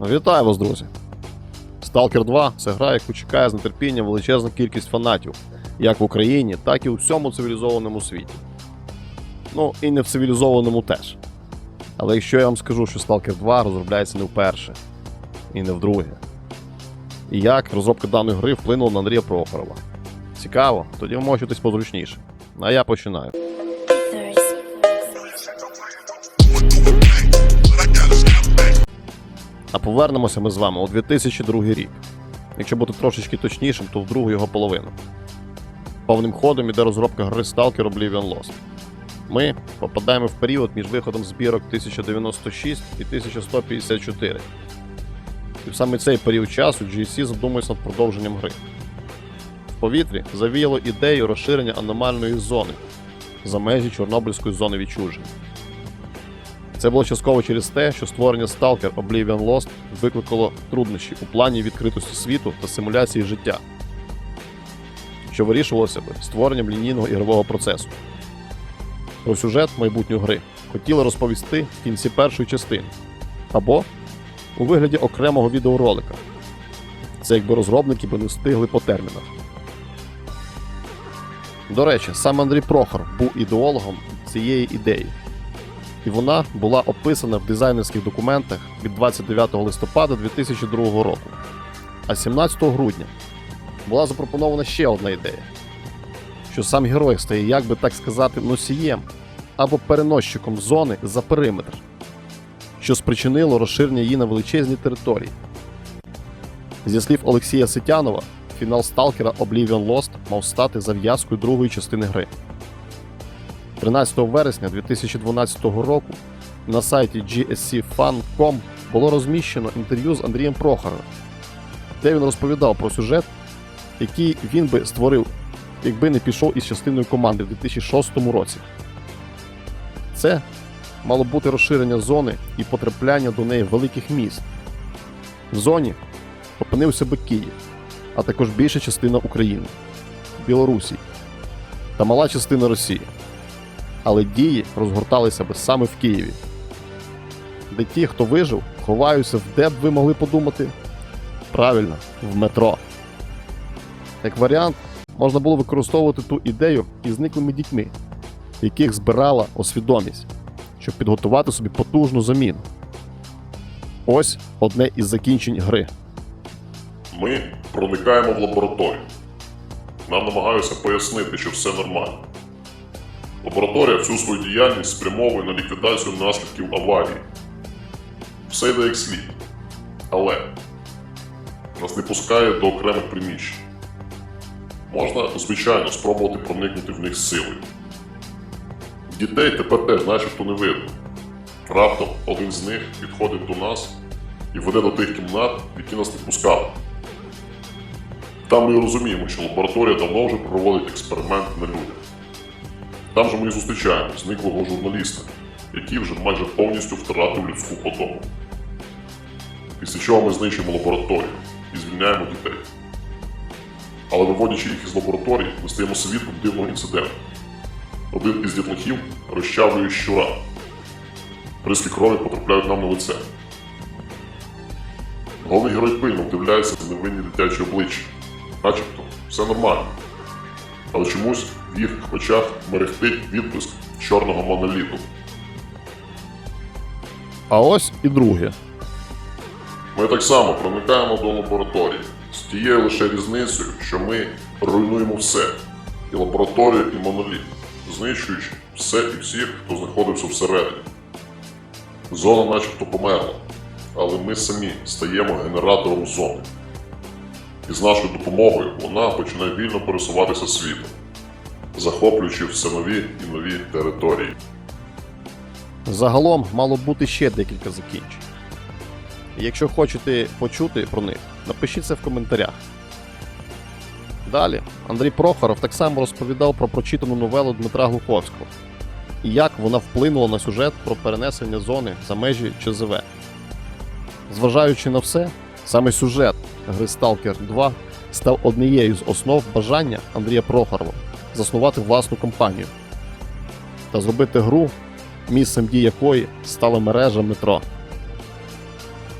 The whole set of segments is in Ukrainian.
Вітаю вас, друзі! Stalker 2 це гра, яку чекає з нетерпінням величезна кількість фанатів, як в Україні, так і у всьому цивілізованому світі. Ну, і не в цивілізованому теж. Але якщо я вам скажу, що Stalker 2 розробляється не вперше і не вдруге. І як розробка даної гри вплинула на Андрія Прохорова. Цікаво, тоді вмочитись позручніше. А я починаю. А повернемося ми з вами у 2002 рік. Якщо бути трошечки точнішим, то в другу його половину. Повним ходом іде розробка гри Stalker Oblivion Lost. Ми попадаємо в період між виходом збірок 1096 і 1154. І в саме цей період часу GSC задумується над продовженням гри. В повітрі завіяло ідею розширення аномальної зони за межі Чорнобильської зони відчуження. Це було частково через те, що створення Stalker Oblivion Lost викликало труднощі у плані відкритості світу та симуляції життя, що вирішувалося би створенням лінійного ігрового процесу. Про сюжет майбутньої гри хотіли розповісти в кінці першої частини або у вигляді окремого відеоролика. Це якби розробники би не встигли по термінах. До речі, сам Андрій Прохор був ідеологом цієї ідеї і вона була описана в дизайнерських документах від 29 листопада 2002 року. А 17 грудня була запропонована ще одна ідея, що сам герой стає, як би так сказати, носієм або переносчиком зони за периметр, що спричинило розширення її на величезні території. Зі слів Олексія Ситянова, фінал Сталкера Oblivion Lost мав стати зав'язкою другої частини гри. 13 вересня 2012 року на сайті GSCFan.com було розміщено інтерв'ю з Андрієм Прохоровим, де він розповідав про сюжет, який він би створив, якби не пішов із частиною команди в 2006 році. Це мало бути розширення зони і потрапляння до неї великих міст. В зоні опинився би Київ, а також більша частина України, Білорусі та мала частина Росії але дії розгорталися би саме в Києві. Де ті, хто вижив, ховаються в де б ви могли подумати? Правильно, в метро. Як варіант, можна було використовувати ту ідею із зниклими дітьми, яких збирала освідомість, щоб підготувати собі потужну заміну. Ось одне із закінчень гри. Ми проникаємо в лабораторію. Нам намагаються пояснити, що все нормально. Лабораторія всю свою діяльність спрямовує на ліквідацію наслідків аварії. Все йде як слід. Але нас не пускає до окремих приміщень. Можна, звичайно, спробувати проникнути в них силою. Дітей тепер теж начебто не видно. Раптом один з них підходить до нас і веде до тих кімнат, які нас не пускали. Там ми розуміємо, що лабораторія давно вже проводить експеримент на людях. Там же ми і зустрічаємо зниклого журналіста, який вже майже повністю втратив людську подобу. Після чого ми знищуємо лабораторію і звільняємо дітей. Але виводячи їх із лабораторії, ми стаємо свідком дивного інциденту. Один із дітлахів розчавлює щура. Бризки крові потрапляють нам на лице. Головний герой пильно вдивляється в невинні дитячі обличчя. Начебто, все нормально. Але чомусь в їх очах мерехтить відблиск чорного моноліту. А ось і друге. Ми так само проникаємо до лабораторії з тією лише різницею, що ми руйнуємо все і лабораторію, і моноліт, знищуючи все і всіх, хто знаходився всередині. Зона начебто померла, але ми самі стаємо генератором зони. І з нашою допомогою вона починає вільно пересуватися світом, захоплюючи все нові і нові території. Загалом мало бути ще декілька закінчень. Якщо хочете почути про них, напишіть це в коментарях. Далі Андрій Прохоров так само розповідав про прочитану новелу Дмитра Глуховського і як вона вплинула на сюжет про перенесення зони за межі ЧЗВ. Зважаючи на все, саме сюжет гри Stalker 2 став однією з основ бажання Андрія Прохорова заснувати власну компанію та зробити гру, місцем дій якої стала мережа метро.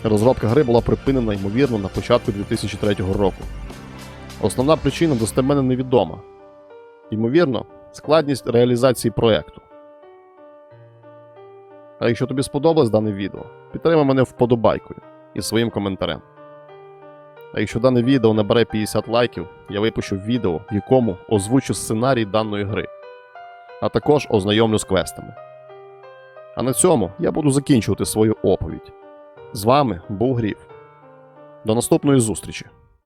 Розробка гри була припинена ймовірно на початку 2003 року. Основна причина достеменно невідома. Ймовірно, складність реалізації проєкту. А якщо тобі сподобалось дане відео, підтримай мене вподобайкою і своїм коментарем. А якщо дане відео набере 50 лайків, я випущу відео, в якому озвучу сценарій даної гри, а також ознайомлю з квестами. А на цьому я буду закінчувати свою оповідь. З вами був Грів. До наступної зустрічі!